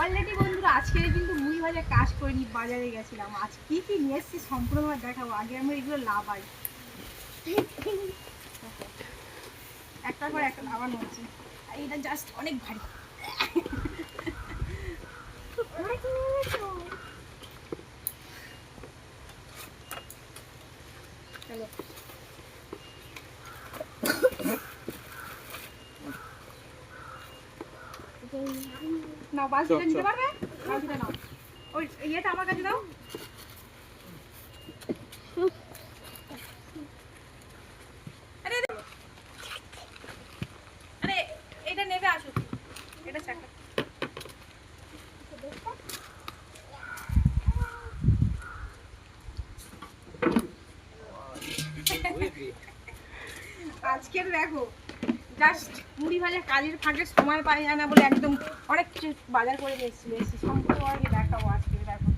Already বন্ধুরা আজকে কিন্তু মুড়ি ভাজা কাজ করিনি, বাজারে গেছিলাম। আজ কি কি নিয়ে এসেছি সম্পূর্ণ দেখাবো। আগে আমরা এগুলো লাভাই। একটার পর একটা লাভান হচ্ছে। আর এটা জাস্ট অনেক ভারী। নাও বালতিটা নিতে পারবে? বালতিটা নাও। ওই ইয়েটা আমার কাছে দাও। আরে আরে। আরে এটা নেবে আসুক এটা চাকা। আজকের দেখো। জাস্ট মুড়ি ভাজা কাজের ফাঁকে সময় পাই যায় না বলে একদম অনেক কিছু বাজার করে নিয়ে এসেছি সম্পূর্ণ তোমাকে দেখাবো আজকে, দেখো।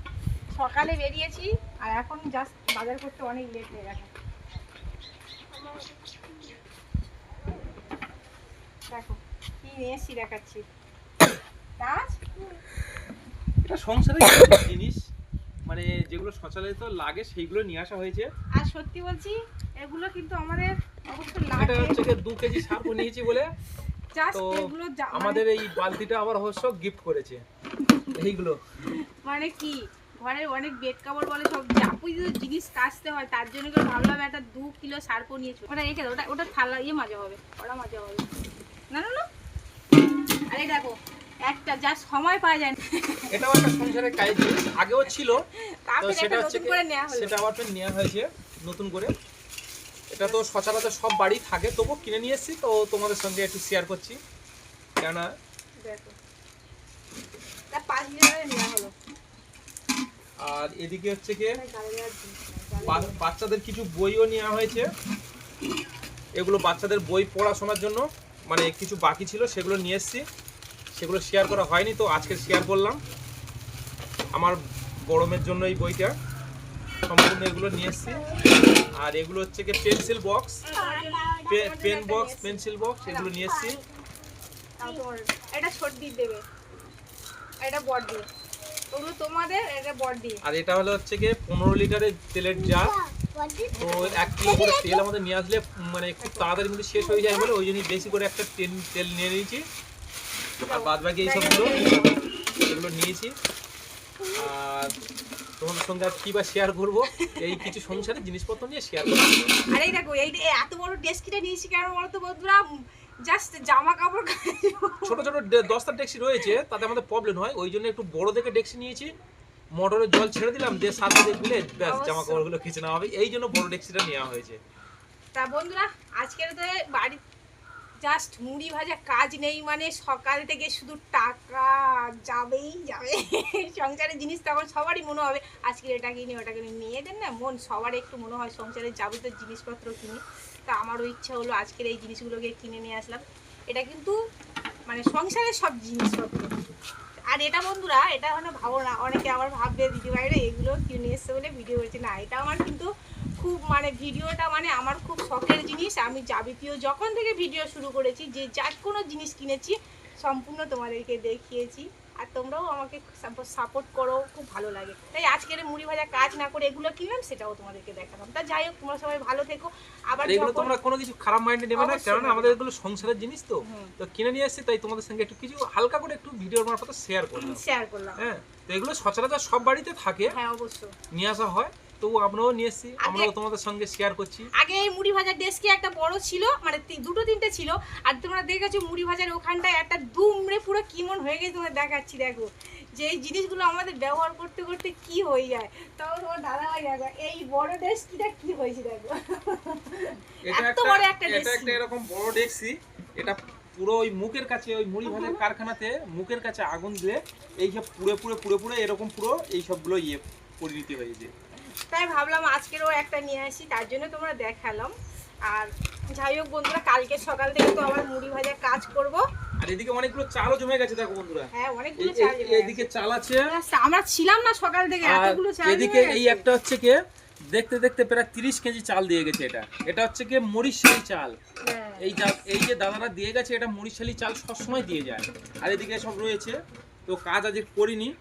সকালে বেরিয়েছি আর এখন জাস্ট বাজার করতে অনেক লেট হয়ে গেছে। দেখো, কি নিয়ে এসেছি দেখাচ্ছি। গাছ এটা সংসারের জিনিস? মানে যেগুলো সচরাচর লাগে সেইগুলো নিয়ে আসা হয়েছে। আর সত্যি বলছি এগুলো কিন্তু আমাদের অবশ্য এটা হচ্ছে গিয়ে দু কেজি সার নিয়েছি বলে। জাস্ট এগুলো আমাদের এই বালতিটা আবার অবশ্য গিফট করেছে। এইগুলো। মানে কি? ঘরের অনেক বেড কাপড় বলে সব যাবতীয় জিনিস কাচতে হয় তার জন্য করে ভাবলাম একটা দু কিলো সার্পো নিয়েছো। ওটা রেখে দাও ওটা ওটা থালা ইয়ে মাজা হবে ওটা মাজা হবে। না না না। একটা যা সময় পাওয়া যায় এটাও একটা সংসারের কাজ আগেও ছিল। তো সেটা হচ্ছে কি- সেটা আবার নেওয়া হয়েছে নতুন করে। এটা তো সচরাচর সব বাড়ি থাকে তবু কিনে নিয়ে এসেছি তো তোমাদের সঙ্গে একটু শেয়ার করছি। কেননা আর এদিকে হচ্ছে বা- বাচ্চাদের কিছু বইও নেওয়া হয়েছে। এগুলো বাচ্চাদের বই পড়াশোনার জন্য মানে কিছু বাকি ছিল সেগুলো নিয়ে এসেছি। সেগুলো শেয়ার করা হয়নি তো আজকে শেয়ার করলাম। আমার গরমের জন্য এই বইটা। সম্পূর্ণ এগুলো নিয়ে এসেছি। আর এগুলো হচ্ছে কি pencil box pen box pencil box এগুলো নিয়ে এসেছি। এটা দেবে। আর এটা বড় ওগুলো তোমাদের এটা বড় আর এটা হলো হচ্ছে গিয়ে পনেরো লিটারের তেলের জার। তো এক কিলো করে তেল আমাদের নিয়ে আসলে মানে খুব তাড়াতাড়ি কিন্তু শেষ হয়ে যায় বলে ওই জন্যই বেশি করে একটা তেল তেল নিয়ে নিয়েছি। আর বাদ বাকি এইসবগুলো এগুলো নিয়েছি। আর তোমাদের সঙ্গে আর কি বা শেয়ার করব? এই কিছু সংসারের জিনিসপত্র নিয়ে শেয়ার করব। আরে এই দেখো এই এই এত বড় ডেস্কিটা নিয়েছি কেন বলো তো বন্ধুরা? জাস্ট জামা কাপড় ছোট ছোট দশটা ডেক্সি রয়েছে তাতে আমাদের প্রবলেম হয়। ওই জন্য একটু বড় দেখে ডেক্সি নিয়েছি। মোটরের জল ছেড়ে দিলাম দিয়ে সাথে দিয়ে গুলে ব্যাস জামা কাপড়গুলো খিচে নেওয়া হবে। এই জন্য বড় ডেক্সিটা নেওয়া হয়েছে। তা বন্ধুরা আজকের তো বাড়ি জাস্ট মুড়ি ভাজা কাজ নেই মানে সকাল থেকে শুধু টাকা যাবেই যাবে। সংসারের জিনিস তখন সবারই মনে হবে, আজকে এটা কিনি, ওটা কিনি। মেয়েদের না মন, সবার একটু মনে হয় সংসারের যাবতীয় জিনিসপত্র কিনি। তা আমারও ইচ্ছা হলো আজকের এই জিনিসগুলোকে কিনে নিয়ে আসলাম। এটা কিন্তু মানে সংসারের সব জিনিসপত্র। আর এটা বন্ধুরা, এটা মানে ভাবো না, অনেকে আবার ভাববে, দিদি ভাইরা এগুলো কিনে এসছে বলে ভিডিও করেছে। না, এটা আমার কিন্তু খুব মানে ভিডিওটা মানে আমার খুব শখের জিনিস। আমি যাবতীয় যখন থেকে ভিডিও শুরু করেছি যে যা কোনো জিনিস কিনেছি সম্পূর্ণ তোমাদেরকে দেখিয়েছি। আর তোমরাও আমাকে সাপোর্ট করো খুব ভালো লাগে। তাই আজকের মুড়ি ভাজা কাজ না করে এগুলো কিনলাম সেটাও তোমাদেরকে দেখালাম। তা যাই হোক তোমরা সবাই ভালো থেকো। আবার এগুলো তোমরা কোনো কিছু খারাপ মাইন্ডে নেবে না কারণ আমাদের এগুলো সংসারের জিনিস তো। তো কিনে নিয়ে এসেছি তাই তোমাদের সঙ্গে একটু কিছু হালকা করে একটু ভিডিওর মারফত শেয়ার করলাম। শেয়ার করলাম। হ্যাঁ তো এগুলো সচরাচর সব বাড়িতে থাকে। হ্যাঁ অবশ্যই। নিয়ে আসা হয়। তবু আমরাও নিয়ে এসেছি আমরাও তোমাদের সঙ্গে শেয়ার করছি। আগে এই মুড়ি ভাজার ডেস্কে একটা বড় ছিল মানে দুটো তিনটে ছিল আর তোমরা দেখেছ মুড়ি ভাজার ওখানটায় একটা দুমড়ে পুরো কিমন হয়ে গেছে তোমরা দেখাচ্ছি দেখো। যে এই জিনিসগুলো আমাদের ব্যবহার করতে করতে কি হয়ে যায়। তাও তোমার দাদা ভাই দেখো এই বড় ডেস্কিটা কি হয়েছে দেখো। এত একটা বড় একটা এটা একটা এরকম বড় ডেক্সি এটা পুরো ওই মুখের কাছে ওই মুড়ি ভাজার কারখানাতে মুখের কাছে আগুন দিলে এই সব পুড়ে পুড়ে পুড়ে পুড়ে এরকম পুরো এই সবগুলো ইয়ে পরিণতি হয়েছে। তাই ভাবলাম আজকেরও একটা নিয়ে আসি তার জন্য তোমরা দেখালাম। আর যাই হোক বন্ধুরা কালকে সকাল থেকে তো আবার মুড়ি ভাজার কাজ করব। আর এদিকে অনেকগুলো চালও জমে গেছে দেখো বন্ধুরা। হ্যাঁ অনেকগুলো চাল এদিকে চাল আছে। আমরা ছিলাম না সকাল থেকে এতগুলো চাল এদিকে এই একটা হচ্ছে কি দেখতে দেখতে প্রায় তিরিশ কেজি চাল দিয়ে গেছে এটা। এটা হচ্ছে কি মরিশালি চাল। হ্যাঁ। এই যা- এই যে দাদারা দিয়ে গেছে এটা মরিশালি চাল সবসময় দিয়ে যায়। আর এদিকে সব রয়েছে। তো কাজ আজ করিনি।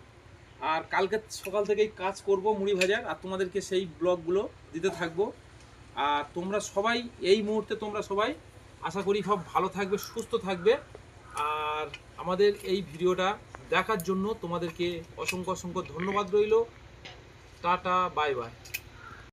আর কালকে সকাল থেকেই কাজ করব মুড়ি ভাজার, আর তোমাদেরকে সেই ব্লগগুলো দিতে থাকব। আর তোমরা সবাই এই মুহূর্তে তোমরা সবাই আশা করি সব ভালো থাকবে, সুস্থ থাকবে। আর আমাদের এই ভিডিওটা দেখার জন্য তোমাদেরকে অসংখ্য অসংখ্য ধন্যবাদ রইল। Tata, bye bye.